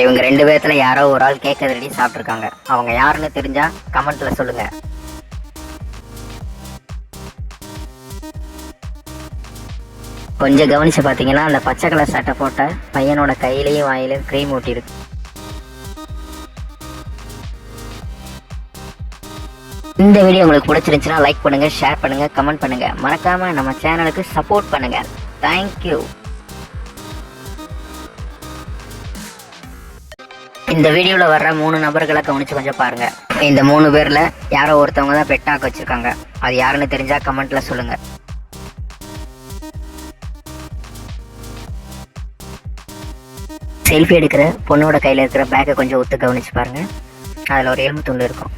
இவங்க ரெண்டு பேர்த்துல யாரோ ஒரு ஆள் கேட்க ரெடி சாப்பிட்ருக்காங்க அவங்க யாருன்னு தெரிஞ்சா கமெண்ட்ல சொல்லுங்க. கொஞ்சம் கவனிச்சு பார்த்தீங்கன்னா அந்த பச்சை கலர் சட்டை போட்ட பையனோட கையிலையும் வாயிலையும் க்ரீம் ஊட்டியிருக்கு. இந்த வீடியோ உங்களுக்கு பிடிச்சிருந்துச்சுன்னா லைக் பண்ணுங்க ஷேர் பண்ணுங்க கமெண்ட் பண்ணுங்க. மறக்காம நம்ம சேனலுக்கு சப்போர்ட் பண்ணுங்க. தேங்க்யூ இந்த வீடியோவில் வர்ற மூணு நபர்களை கவனிச்சு கொஞ்சம் பாருங்க. இந்த மூணு பேர்ல யாரோ ஒருத்தவங்க தான் பெட்டாக்க வச்சிருக்காங்க. அது யாருன்னு தெரிஞ்சா கமெண்ட்ல சொல்லுங்க. செல்ஃபி எடுக்கிற பொண்ணோட கையில் இருக்கிற பேக்கை கொஞ்சம் ஒத்து கவனிச்சு பாருங்க. அதில் ஒரு எலும்பு துண்டு இருக்கும்.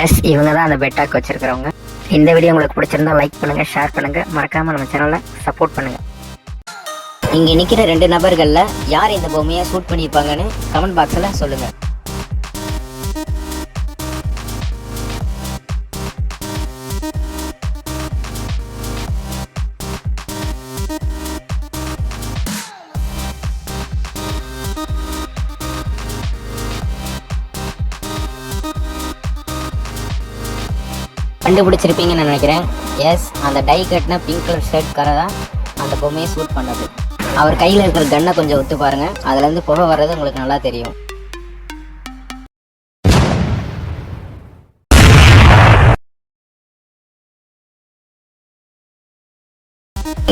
எஸ் இவங்க தான் அந்த பெட்டாக்கு வச்சிருக்கிறவங்க. இந்த வீடியோ உங்களுக்கு பிடிச்சிருந்தா லைக் பண்ணுங்க ஷேர் பண்ணுங்க. மறக்காம நம்ம சேனலை சப்போர்ட் பண்ணுங்க. இங்க நிக்கிற ரெண்டு நபர்கள்ல யார் இந்த பொம்மையை ஷூட் பண்ணியிருப்பாங்கன்னு கமெண்ட் பாக்ஸ்ல சொல்லுங்க. கண்டுபிடிச்சிருப்பீங்கன்னு நினைக்கிறேன். எஸ் அந்த டை கட்டின பிங்க் கலர் ஷர்ட் கரை தான் அந்த பொம்மையை சூட் பண்ணது. அவர் கையில் இருக்கிற கன்னை கொஞ்சம் ஒத்து பாருங்க. அதுலேருந்து புகை வர்றது உங்களுக்கு நல்லா தெரியும்.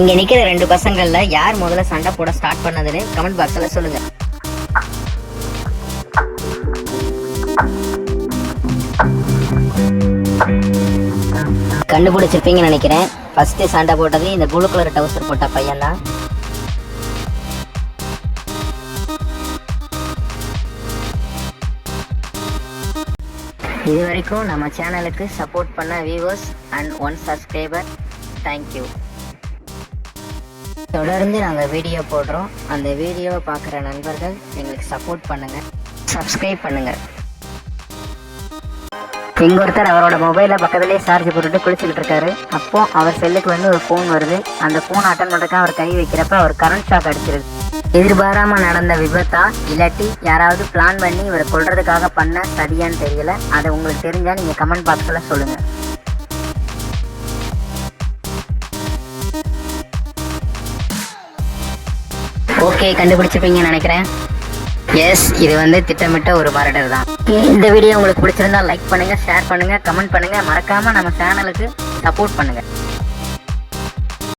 இங்க நிக்கிற ரெண்டு பசங்கள்ல யார் முதல்ல சண்டை போட ஸ்டார்ட் பண்ணதுன்னு கமெண்ட் பாக்ஸ்ல சொல்லுங்க. கண்டுபிடிச்சிருப்பீங்கன்னு நினைக்கிறேன். ஃபர்ஸ்ட் சண்டை போட்டது இந்த ப்ளூ கலர் டவுசர் போட்ட பையன் தான் இது வரைக்கும் நம்ம சேனலுக்கு சப்போர்ட் பண்ண viewers and one subscriber thank you தொடர்ந்து நாங்கள் வீடியோ போடுறோம். அந்த வீடியோவை பார்க்குற நண்பர்கள் எங்களுக்கு சப்போர்ட் பண்ணுங்கள் சப்ஸ்கிரைப் பண்ணுங்கள் இங்க ஒருத்தர் அவரோட மொபைல பக்கத்துலேயே சார்ஜ் போட்டுட்டு குளிச்சுக்கிட்டு இருக்காரு. அப்போ அவர் செல்லுக்கு வந்து ஒரு ஃபோன் வருது. அந்த ஃபோன் அட்டன் பண்ணுறதுக்கு அவர் கை வைக்கிறப்ப அவர் கரண்ட் ஷாக் அடிச்சிருக்கு எதிர்பாராம நடந்த விபத்தா இல்லாட்டி யாராவது பிளான் பண்ணி இவரை கொள்றதுக்காக பண்ண சரியான்னு தெரியல. அதை உங்களுக்கு தெரிஞ்சா நீங்க கமெண்ட் பாக்ஸ்ல சொல்லுங்க. ஓகே கண்டுபிடிச்சிருப்பீங்கன்னு நினைக்கிறேன். எஸ் இது வந்து திட்டமிட்ட ஒரு மரடர் தான். இந்த வீடியோ உங்களுக்கு பிடிச்சிருந்தா லைக் பண்ணுங்க ஷேர் பண்ணுங்க கமெண்ட் பண்ணுங்க. மறக்காம நம்ம சேனலுக்கு சப்போர்ட் பண்ணுங்க.